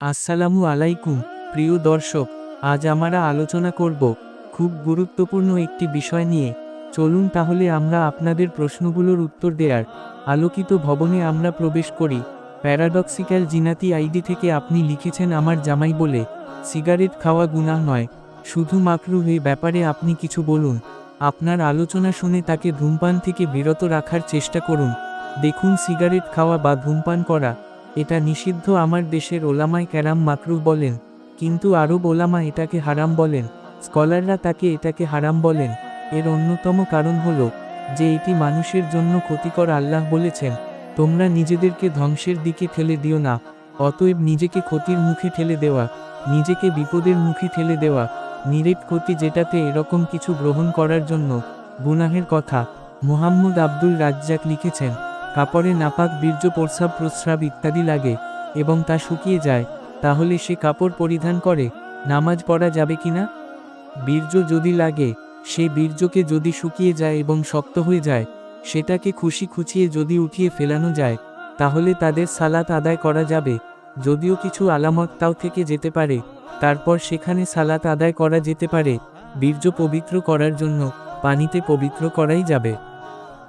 আসসালামু আলাইকুম, প্রিয় দর্শক, আজ আমরা আলোচনা করব খুব গুরুত্বপূর্ণ একটি বিষয় নিয়ে। চলুন তাহলে আমরা আপনাদের প্রশ্নগুলোর উত্তর দেওয়ার আলোকিত ভবনে আমরা প্রবেশ করি। প্যারাডক্সিক্যাল জিনাতি আইডি থেকে আপনি লিখেছেন, আমার জামাই বলে, সিগারেট খাওয়া গুনাহ নয়, শুধু মাকরু এই ব্যাপারে আপনি কিছু বলুন। আপনার আলোচনা শুনে তাকে ধূমপান থেকে বিরত রাখার চেষ্টা করুন। দেখুন, সিগারেট খাওয়া বা ধূমপান করা এটা নিষিদ্ধ আমার দেশের ওলামায় ক্যারাম মাকরু বলেন, কিন্তু আরব ওলামা এটাকে হারাম বলেন, স্কলাররা তাকে এটাকে হারাম বলেন। এর অন্যতম কারণ হল, যে এটি মানুষের জন্য ক্ষতিকর আল্লাহ বলেছেন, তোমরা নিজেদেরকে ধ্বংসের দিকে ঠেলে দিও না, অতএব নিজেকে ক্ষতির মুখে ঠেলে দেওয়া, নিজেকে বিপদের মুখে ঠেলে দেওয়া, নিরেট ক্ষতি যেটাতে এরকম কিছু গ্রহণ করার জন্য, গুনাহের কথা, মোহাম্মদ আব্দুল রাজ্জাক লিখেছেন। কাপড়ে নাপাক বীর্য প্রস্রাব প্রস্রাব ইত্যাদি লাগে, এবং তা শুকিয়ে যায়, তাহলে সে কাপড় পরিধান করে, নামাজ পড়া যাবে কিনা? বীর্য যদি লাগে, সে বীর্যকে যদি শুকিয়ে যায় এবং শক্ত হয়ে যায়, সেটাকে খুশি খুঁচিয়ে যদি উঠিয়ে ফেলানো যায়, তাহলে তাদের সালাত আদায় করা যাবে, যদিও কিছু আলামত তাও থেকে যেতে পারে, তারপর সেখানে সালাত আদায় করা যেতে পারে, বীর্য পবিত্র করার জন্য, পানিতে পবিত্র করাই যাবে।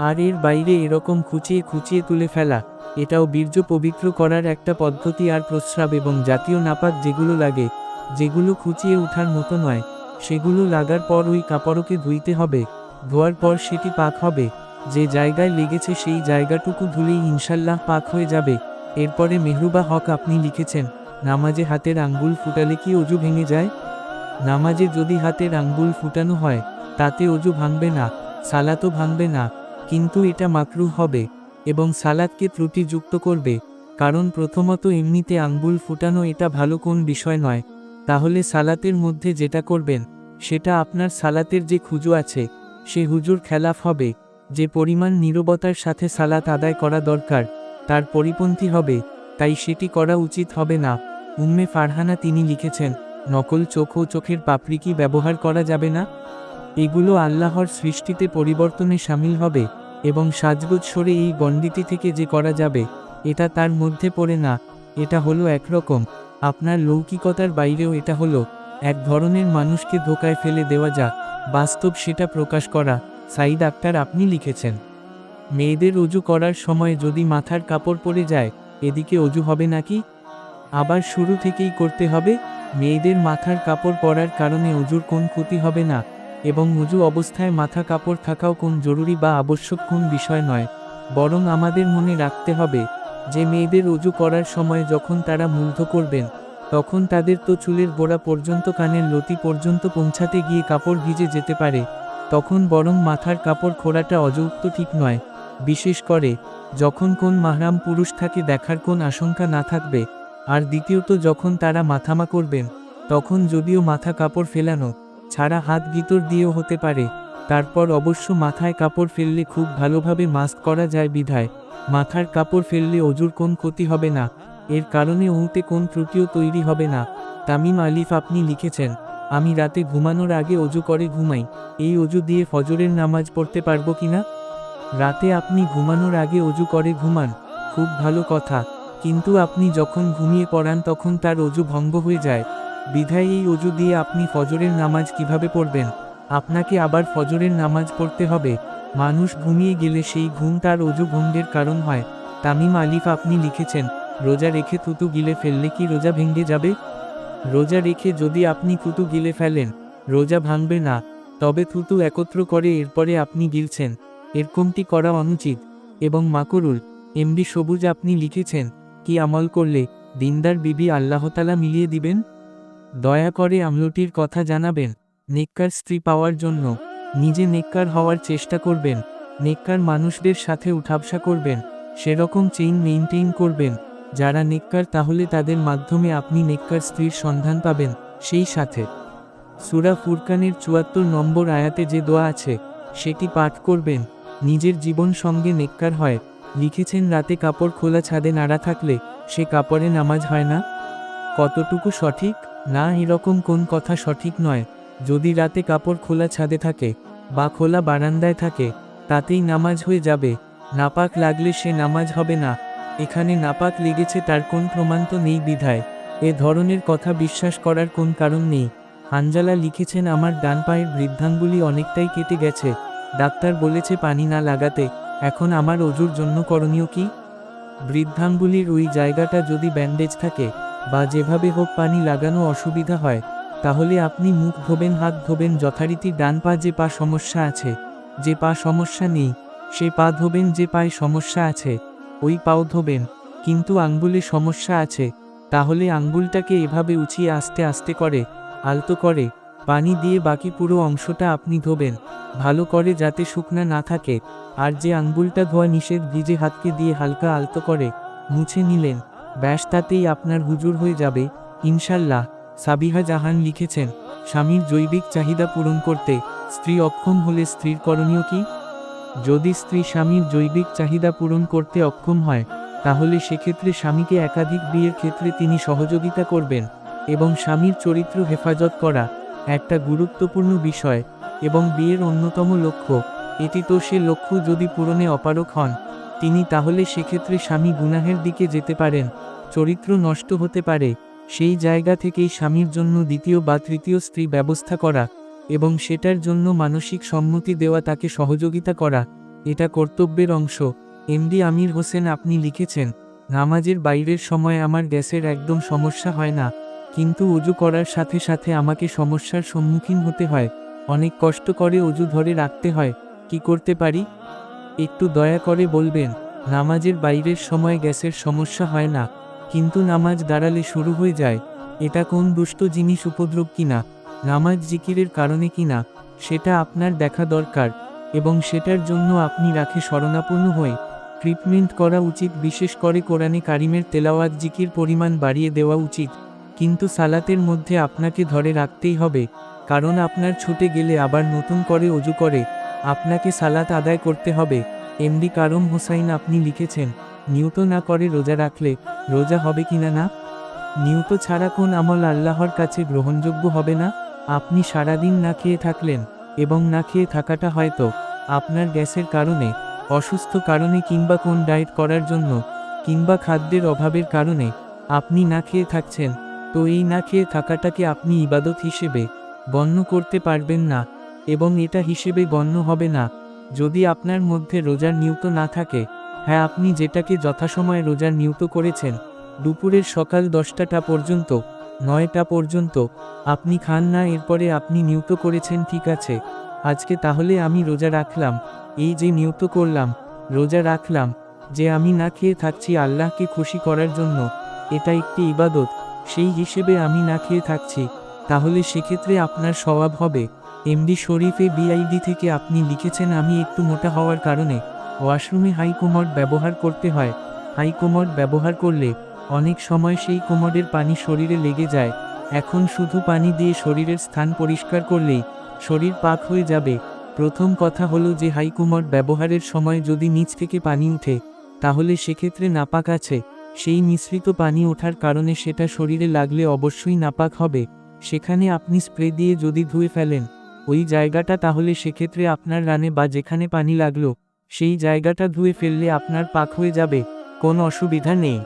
আর এর বাইরে এরকম খুঁচিয়ে খুঁচিয়ে তুলে ফেলা। এটাও বীর্য পবিত্র করার একটা পদ্ধতি আর প্রস্রাব এবং জাতীয় নাপাক যেগুলো লাগে, যেগুলো খুঁচিয়ে ওঠার মতো নয়, সেগুলো লাগার পর ওই কাপড়কে ধুইতে হবে, ধোয়ার পর সেটি পাক হবে। যে জায়গায় লেগেছে সেই জায়গাটুকু ধুলেই ইনশাল্লাহ পাক হয়ে যাবে। এরপরে মেহরুবা হক আপনি লিখেছেন, নামাজে হাতের আঙ্গুল ফুটালে কি অজু ভেঙে যায়? নামাজে যদি হাতের আঙ্গুল ফুটানো হয়, তাতে অজু ভাঙবে না, সালাতও ভাঙবে না। কিন্তু এটা মাকরু হবে, এবং সালাদকে ত্রুটিযুক্ত করবে, কারণ প্রথমত এমনিতে আঙ্গুল ফুটানো এটা ভালো কোন বিষয় নয়, তাহলে সালাতের মধ্যে যেটা করবেন, সেটা আপনার সালাতের যে খুজু আছে, সে হুজুর খেলাফ হবে, যে পরিমাণ নীরবতার সাথে সালাত আদায় করা দরকার, তার পরিপন্থী হবে, তাই সেটি করা উচিত হবে না, উম্মে ফারহানা তিনি লিখেছেন, নকল চোখ ও চোখের পাপড়ি কি ব্যবহার করা যাবে না? এগুলো আল্লাহর সৃষ্টিতে পরিবর্তনে সামিল হবে এবং সাজগোজ সরে এই গণ্ডিটি থেকে যে করা যাবে, এটা তার মধ্যে পড়ে না, এটা হলো একরকম। আপনার লৌকিকতার বাইরেও এটা হলো, এক ধরনের মানুষকে ধোকায় ফেলে দেওয়া যাক বাস্তব সেটা প্রকাশ করা সাইদ আক্তার আপনি লিখেছেন। মেয়েদের অজু করার সময় যদি মাথার কাপড় পরে যায়, এদিকে অজু হবে নাকি? আবার শুরু থেকেই করতে হবে, মেয়েদের মাথার কাপড় পরার কারণে অজুর কোন ক্ষতি হবে না। এবং উজু অবস্থায় মাথা কাপড় থাকাও কোন জরুরি বা আবশ্যক কোন বিষয় নয়, বরং আমাদের মনে রাখতে হবে যে মেয়েদের অজু করার সময় যখন তারা মুগ্ধ করবেন, তখন তাদের তো চুলের গোড়া পর্যন্ত, কানের লতি পর্যন্ত পৌঁছাতে গিয়ে কাপড় ভিজে যেতে পারে, তখন বরং মাথার কাপড় খোড়াটা অযুক্ত ঠিক নয়। বিশেষ করে, যখন কোন মাহরাম পুরুষ থাকে দেখার কোন আশঙ্কা না থাকবে, আর দ্বিতীয়ত যখন তারা মাথামা করবেন, তখন যদিও মাথা কাপড় ফেলানো ছাড়া হাত ভিতর দিয়েও হতে পারে। তারপর অবশ্য মাথায় কাপড় ফেললে খুব ভালোভাবে মাস্ক করা যায় বিধায়। মাথার কাপড় ফেললে অজুর কোন ক্ষতি হবে না। এর কারণে উঁতে কোন ত্রুটিও তৈরি হবে না। তামিম আলিফ, আপনি লিখেছেন, আমি রাতে ঘুমানোর আগে অজু করে ঘুমাই। এই অজু দিয়ে ফজরের নামাজ পড়তে পারব কিনা রাতে আপনি ঘুমানোর আগে অজু করে ঘুমান, খুব ভালো কথা। কিন্তু আপনি যখন ঘুমিয়ে পড়ান তখন তার অজু ভঙ্গ হয়ে যায়। বিধায় এই অজু দিয়ে আপনি ফজরের নামাজ কীভাবে পড়বেন? আপনাকে আবার ফজরের নামাজ পড়তে হবে। মানুষ ঘুমিয়ে গেলে সেই ঘুম তার অজু ভঙ্গের কারণ হয়। তামিম আলিফ, আপনি লিখেছেন, রোজা রেখে থুতু গিলে ফেললে কি রোজা ভেঙে যাবে? রোজা রেখে যদি আপনি থুতু গিলে ফেলেন, রোজা ভাঙবে না। তবে থুতু একত্র করে এরপরে আপনি গিলছেন। এরকমটি করা অনুচিত। এবং মাকরুল এমডি সবুজ, আপনি লিখেছেন, কি আমল করলে দিনদার বিবি আল্লাহতালা মিলিয়ে দিবেন? দয়া করে আমলটির কথা জানাবেন। নেককার স্ত্রী পাওয়ার জন্য। নিজে নেককার হওয়ার চেষ্টা করবেন। নেককার মানুষদের সাথে উঠাবসা করবেন। সেরকম চেইন মেইনটেইন করবেন। যারা নেককার, তাহলে তাদের মাধ্যমে আপনি নেককার স্ত্রীর সন্ধান পাবেন। সেই সাথে। সুরা ফুরকানের চুয়াত্তর নম্বর আয়াতে যে দোয়া আছে, সেটি পাঠ করবেন। নিজের জীবন সঙ্গে নেককার হয়। লিখেছেন, রাতে কাপড় খোলা ছাদে নাড়া থাকলে সে কাপড়ে নামাজ হয় না? কতটুকু সঠিক? না এরকম কোন কথা সঠিক নয়। যদি রাতে কাপড় খোলা ছাদে থাকে বা খোলা বারান্দায় থাকে, তাতেই নামাজ হয়ে যাবে। নাপাক লাগলে সে নামাজ হবে না। এখানে নাপাক লেগেছে তার কোন প্রমাণ তো নেই বিধায়। এ ধরনের কথা বিশ্বাস করার কোন কারণ নেই। হানজালা লিখেছেন, আমার ডান পায়ের বৃদ্ধাঙ্গুলি অনেকটাই কেটে গেছে। ডাক্তার বলেছে পানি না লাগাতে। এখন আমার অজুর জন্য করণীয় কি? বৃদ্ধাঙ্গুলির ওই জায়গাটা যদি ব্যান্ডেজ থাকে বা যেভাবে হোক পানি লাগানো অসুবিধা হয়, তাহলে আপনি মুখ ধোবেন, হাত ধোবেন, যথারীতি ডান পা যে পা সমস্যা আছে, যে পা সমস্যা নেই, সে পা ধোবেন, যে পায়ে সমস্যা আছে, ওই পাও ধোবেন, কিন্তু আঙ্গুলে সমস্যা আছে, তাহলে আঙ্গুলটাকে এভাবে উঁচিয়ে আস্তে আস্তে করে, আলতো করে, পানি দিয়ে বাকি পুরো অংশটা আপনি ধোবেন, ভালো করে যাতে শুকনা না থাকে, আর যে আঙ্গুলটা ধোয়া নিষেধ ভিজে হাতকে দিয়ে হালকা আলতো করে, মুছে নিলেন। ব্যাস তাতেই আপনার হুজুর হয়ে যাবে, ইনশাল্লাহ, সাবিহা জাহান লিখেছেন, স্বামীর জৈবিক চাহিদা পূরণ করতে, স্ত্রী অক্ষম হলে স্ত্রীর করণীয় কি? যদি স্ত্রী স্বামীর জৈবিক চাহিদা পূরণ করতে অক্ষম হয়, তাহলে সেক্ষেত্রে স্বামীকে একাধিক বিয়ের ক্ষেত্রে তিনি সহযোগিতা করবেন এবং স্বামীর চরিত্র হেফাজত করা একটা গুরুত্বপূর্ণ বিষয় এবং বিয়ের অন্যতম লক্ষ্য। এটি তো সে লক্ষ্য যদি পূরণে অপারক হন তিনি তাহলে সেক্ষেত্রে স্বামী গুনাহের দিকে যেতে পারেন, চরিত্র নষ্ট হতে পারে, সেই জায়গা থেকেই স্বামীর জন্য দ্বিতীয় বা তৃতীয় স্ত্রী ব্যবস্থা করা এবং সেটার জন্য মানসিক সম্মতি দেওয়া তাকে সহযোগিতা করা, এটা কর্তব্যের অংশ। এমডি আমির হোসেন আপনি লিখেছেন, নামাজের বাইরের সময় আমার গ্যাসের একদম সমস্যা হয় না, কিন্তু অজু করার সাথে সাথে আমাকে সমস্যার সম্মুখীন হতে হয়, অনেক কষ্ট করে অজু ধরে রাখতে হয়, কি করতে পারি? একটু দয়া করে বলবেন, নামাজের বাইরের সময় গ্যাসের সমস্যা হয় না, কিন্তু নামাজ দাঁড়ালে শুরু হয়ে যায়, এটা কোন দুষ্ট জিনিস উপদ্রব কিনা, নামাজ জিকিরের কারণে কিনা, সেটা আপনার দেখা দরকার, এবং সেটার জন্য আপনি রাখে শরণাপন্ন হয়ে ট্রিটমেন্ট করা উচিত, বিশেষ করে কোরআনে কারিমের তেলাওয়াত জিকির পরিমাণ বাড়িয়ে দেওয়া উচিত, কিন্তু সালাতের মধ্যে আপনাকে ধরে রাখতেই হবে, কারণ আপনার ছুটে গেলে আবার নতুন করে অজু করে আপনাকে সালাত আদায় করতে হবে। এমডি কারম হোসাইন আপনি লিখেছেন নিয়ত না করে রোজা রাখলে রোজা হবে কিনা না? নিয়ত ছাড়া কোন আমল আল্লাহর কাছে গ্রহণযোগ্য হবে না? আপনি সারাদিন না খেয়ে থাকলেন এবং না খেয়ে থাকাটা হয়তো আপনার গ্যাসের কারণে, অসুস্থ কারণে কিংবা কোন ডায়েট করার জন্য কিংবা খাদ্যের অভাবের কারণে আপনি না খেয়ে থাকছেন, তো এই না খেয়ে থাকাটাকে আপনি ইবাদত হিসেবে গণ্য করতে পারবেন না। এবং এটা হিসেবে গণ্য হবে না। যদি আপনার মধ্যে রোজার নিয়ত না থাকে হ্যাঁ আপনি যেটাকে যথাসময়ে রোজার নিয়ত করেছেন, দুপুরের সকাল দশটাটা পর্যন্ত, নয়টা পর্যন্ত, আপনি খান না, এরপরে আপনি নিয়ত করেছেন, ঠিক আছে। আজকে তাহলে আমি রোজা রাখলাম, এই যে নিয়ত করলাম, রোজা রাখলাম, যে আমি না খেয়ে থাকছি আল্লাহকে খুশি করার জন্য, এটা একটি ইবাদত, সেই হিসেবে আমি না খেয়ে থাকছি, তাহলে সেক্ষেত্রে আপনার স্বভাব হবে। এমডি শরীফে বিআইডি থেকে আপনি লিখেছেন, আমি একটু মোটা হওয়ার কারণে ওয়াশরুমে হাই কোমর ব্যবহার করতে হয়। হাই কোমর ব্যবহার করলে অনেক সময় সেই কোমরের পানি শরীরে লেগে যায়। এখন শুধু পানি দিয়ে শরীরের স্থান পরিষ্কার করলেই শরীর পাক হয়ে যাবে। প্রথম কথা হলো যে হাই কোমর ব্যবহারের সময় যদি নিচ থেকে পানি উঠে, তাহলে সেক্ষেত্রে নাপাক আছে। সেই মিশ্রিত পানি ওঠার কারণে সেটা শরীরে লাগলে অবশ্যই নাপাক হবে। সেখানে আপনি স্প্রে দিয়ে যদি ধুয়ে ফেলেন ওই জায়গাটা তাহলে সেক্ষেত্রে আপনার রানে বা যেখানে পানি লাগল, সেই জায়গাটা ধুয়ে ফেললে আপনার পাক হয়ে যাবে, কোনো অসুবিধা নেই।